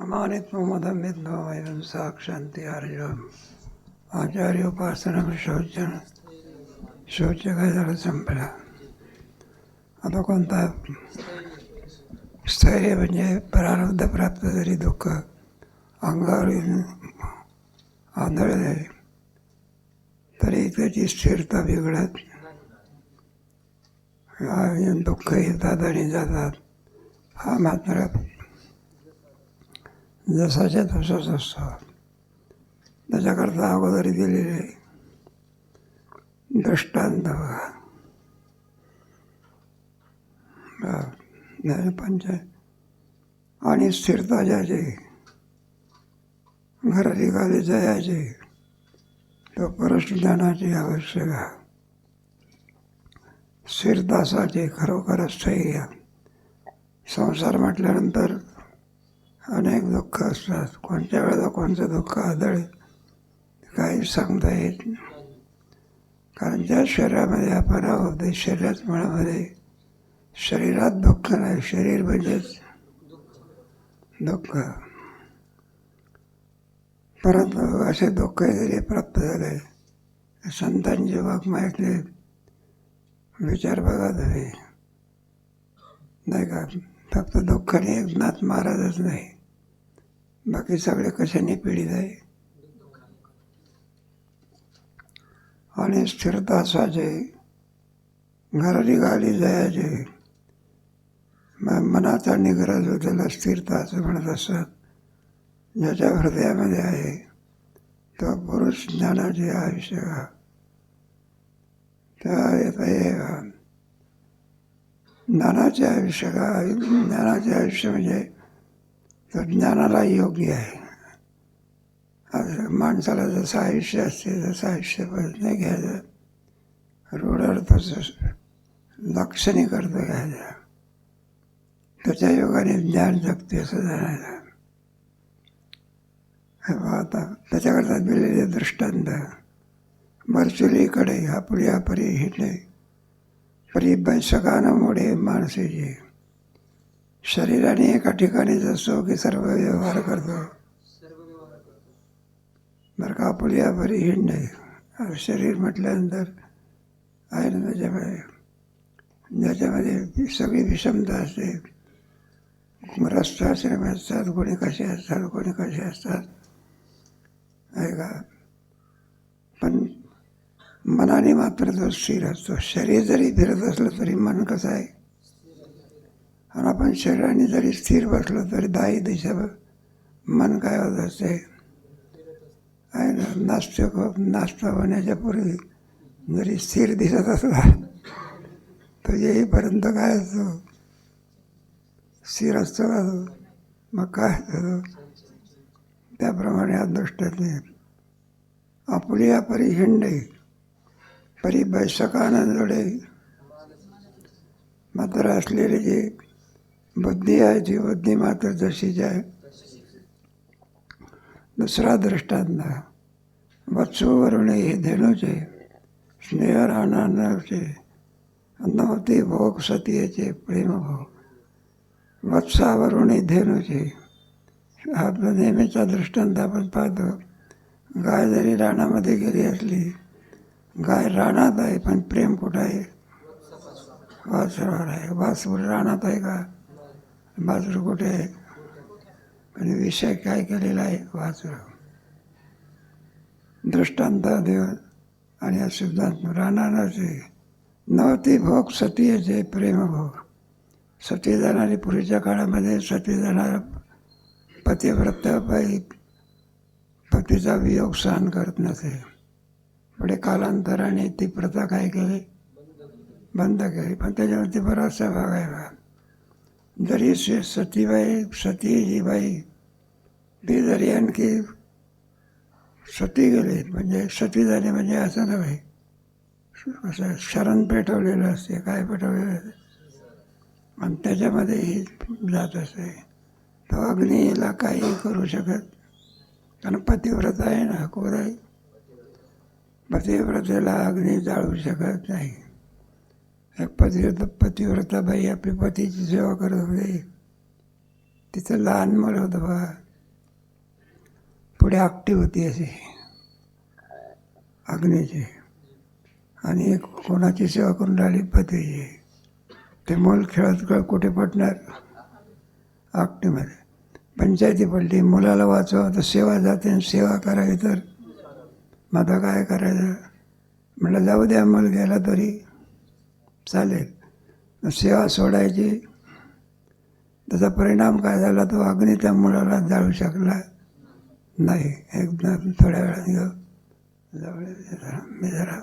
अमानित्वमदमित भवयं आर्य आचार्य उपासना शौचन शौच काय झालं संपला आता कोणता स्थैर्य म्हणजे प्रारब्ध प्राप्त जरी दुःख अंगावर येऊन आंधळले तरी त्याची स्थिरता बिघडत दुःख येतात आणि जातात हा मात्र जसाच्या तसाच असतो त्याच्याकरता अगोदर दिलेले दृष्टांत बघा हा, आणि स्थिरता ज्याची घराची गाली जयाची तो परशुदानाची आवश्यक आहे स्थिरतासाठी खरोखरच स्थैर्य संसार म्हटल्यानंतर अनेक दुःख असतात. कोणत्या वेळेला कोणतं दुःख आदळे काही सांगता येत नाही. कारण ज्या शरीरामध्ये आपण आहोत ते शरीरात मनामध्ये शरीरात दुःख नाही. शरीर म्हणजेच दुःख. परंतु असे दुःख जरी प्राप्त झाले संतांचे वाङ्मयातले विचार बघा तुम्ही. नाही का? फक्त दुःखाने एकनाथ महाराजच नाही. बाकी सगळे कशाने पीडित आहे? आणि स्थिरता असायचे घराची गाली जायचे. मनाचा निग्रह जो त्याला स्थिरता असं म्हणत असतात ज्याच्या हृदयामध्ये आहे तो पुरुष ज्ञानाचे आयुष्य त्या ज्ञानाचे आयुष्य का ज्ञानाचे आयुष्य म्हणजे तर ज्ञानाला योग्य आहे. आता माणसाला जसं आयुष्य असते तसं आयुष्य परत नाही घ्यायचं. रोडवर तसं लक्षणी करतो घ्यायचं. त्याच्या योगाने ज्ञान जगते असं जाणायचं आता त्याच्याकरता दिलेले दृष्टांत. मर्चुलीकडे आपली अपरी हिटले परी बैसकानामुळे माणसेचे. शरीराने एका ठिकाणीच असतो की सर्व व्यवहार करतो बरं का आपल्या अपरी हिंड नाही. शरीर म्हटल्यानंतर आहे ना त्याच्यामध्ये ज्याच्यामध्ये सगळी विषमता असते. ग्रस्त आश्रम असतात कोणी कसे असतात कोणी कसे असतात. आहे का? पण मनाने मात्र तो स्थिर असतो. शरीर जरी फिरत असलं तरी मन कसं आहे? आणि आपण शरीराने जरी स्थिर बसलो तरी दाही दिशा मन काय होत असते? आहे ना? नास्तिक नाश्ता होण्याच्या पूर्वी जरी स्थिर दिसत असला तर येईपर्यंत काय असतो? स्थिर असतो का तो? मग काय असतो त्याप्रमाणे या दृष्टाने आपली अपरी हिंडे परी बैसकानंदोडे मात्र असलेले जे बुद्धी आहे जी बुद्धी मात्र जशीच आहे. दुसरा दृष्टांत वत्सूवरून हे धेनूचे स्नेह राहणारचे नवती भोग सतीयेचे प्रेमभोग. वत्सावरून धेनूचे हा आपला नेहमीचा दृष्टांत आपण पाहतो. गाय जरी राणामध्ये गेली असली गाय राणात आहे पण प्रेम कुठं आहे? वासरावर आहे. वासरूर राणात आहे का? वासरू कुठे आहे? आणि विषय काय केलेला आहे वाचू दृष्टांत देऊन आणि या सिद्धांत राहणारच नवती भोग सतीयचे प्रेमभोग सती जाणारी पूर्वीच्या काळामध्ये सती जाणारा पतिव्रताबाई पतीचा वियोग सहन करत नसे. पुढे कालांतराने ती प्रथा काय केली? बंद केली. पण त्याच्यावरती बराचसा भाग आहे भाग जरी से सतीबाई सती जी बाई ती जरी आणखी सती गेली म्हणजे सती झाली म्हणजे असं नव्हे. असं शरण पेटवलेलं असते काय पेटवलेलं असते. आणि त्याच्यामध्ये ही जात असते. तो अग्नीला काही करू शकत कारण पतिव्रता आहे ना कोर आहे? पतिव्रतेला अग्नी जाळू शकत नाही. एक पतिव्रत पतिव्रता आपली पतीची सेवा करत होते. तिचं लहान मुलं होतं बा. पुढे आकटी होती अशी. अग्नीची. आणि एक कोणाची सेवा करून राहिली? पतीची. ते मूल खेळत खेळत कुठे पडणार? आकटीमध्ये पंचायती पडली. मुलाला वाचवा तर सेवा जाते आणि सेवा करावी तर. मग आता काय करायचं? म्हटलं जाऊ द्या मल गेला तरी. चालेल. सेवा सोडायची. त्याचा परिणाम काय झाला तो अग्नी त्या मुलाला जाळू शकला नाही. एकदम थोड्या वेळाने घेऊ जाऊ जरा. मी जरा